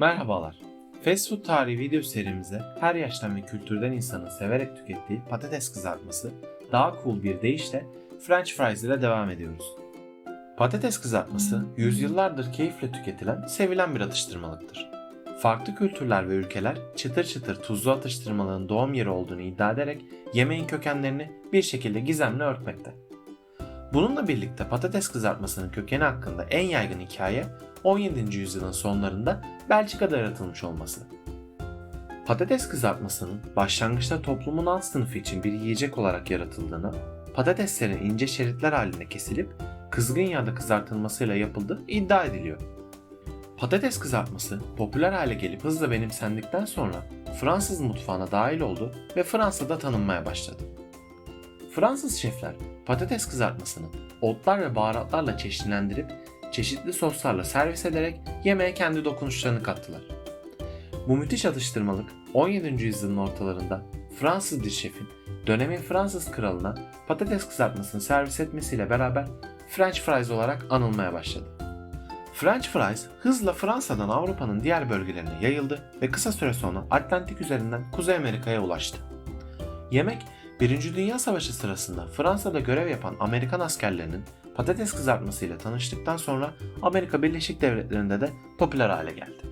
Merhabalar. Fast Food tarihi video serimize her yaştan ve kültürden insanın severek tükettiği patates kızartması daha cool bir deyişle French fries ile devam ediyoruz. Patates kızartması yüzyıllardır keyifle tüketilen, sevilen bir atıştırmalıktır. Farklı kültürler ve ülkeler çıtır çıtır tuzlu atıştırmalığın doğum yeri olduğunu iddia ederek yemeğin kökenlerini bir şekilde gizemle örtmekte. Bununla birlikte patates kızartmasının kökeni hakkında en yaygın hikaye 17. yüzyılın sonlarında Belçika'da yaratılmış olması. Patates kızartmasının başlangıçta toplumun alt sınıfı için bir yiyecek olarak yaratıldığını, patateslerin ince şeritler halinde kesilip kızgın yağda kızartılmasıyla yapıldığı iddia ediliyor. Patates kızartması popüler hale gelip hızla benimsendikten sonra Fransız mutfağına dahil oldu ve Fransa'da tanınmaya başladı. Fransız şefler patates kızartmasını otlar ve baharatlarla çeşitlendirip çeşitli soslarla servis ederek yemeğe kendi dokunuşlarını kattılar. Bu müthiş atıştırmalık 17. yüzyılın ortalarında Fransız bir şefin dönemin Fransız kralına patates kızartmasını servis etmesiyle beraber French fries olarak anılmaya başladı. French fries hızla Fransa'dan Avrupa'nın diğer bölgelerine yayıldı ve kısa süre sonra Atlantik üzerinden Kuzey Amerika'ya ulaştı. Yemek, Birinci Dünya Savaşı sırasında Fransa'da görev yapan Amerikan askerlerinin patates kızartmasıyla tanıştıktan sonra Amerika Birleşik Devletleri'nde de popüler hale geldi.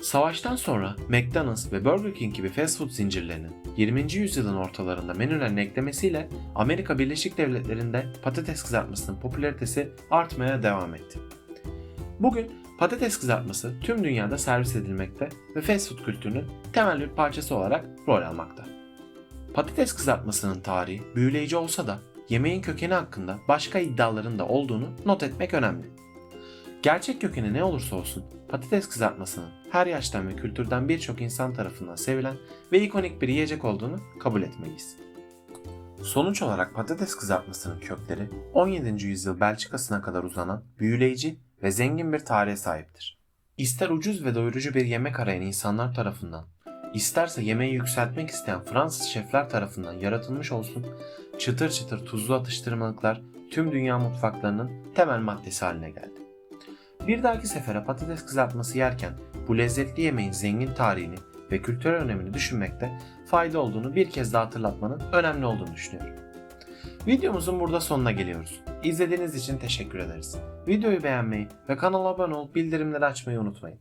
Savaştan sonra McDonald's ve Burger King gibi fast food zincirlerinin 20. yüzyılın ortalarında menülerine eklemesiyle Amerika Birleşik Devletleri'nde patates kızartmasının popülaritesi artmaya devam etti. Bugün patates kızartması tüm dünyada servis edilmekte ve fast food kültürünün temel bir parçası olarak rol almakta. Patates kızartmasının tarihi büyüleyici olsa da yemeğin kökeni hakkında başka iddiaların da olduğunu not etmek önemli. Gerçek kökeni ne olursa olsun patates kızartmasının her yaştan ve kültürden birçok insan tarafından sevilen ve ikonik bir yiyecek olduğunu kabul etmeliyiz. Sonuç olarak patates kızartmasının kökleri 17. yüzyıl Belçika'sına kadar uzanan büyüleyici ve zengin bir tarihe sahiptir. İster ucuz ve doyurucu bir yemek arayan insanlar tarafından, isterse yemeği yükseltmek isteyen Fransız şefler tarafından yaratılmış olsun, çıtır çıtır tuzlu atıştırmalıklar tüm dünya mutfaklarının temel maddesi haline geldi. Bir dahaki sefere patates kızartması yerken bu lezzetli yemeğin zengin tarihini ve kültürel önemini düşünmekte fayda olduğunu bir kez daha hatırlatmanın önemli olduğunu düşünüyorum. Videomuzun burada sonuna geliyoruz. İzlediğiniz için teşekkür ederiz. Videoyu beğenmeyi ve kanala abone olup bildirimleri açmayı unutmayın.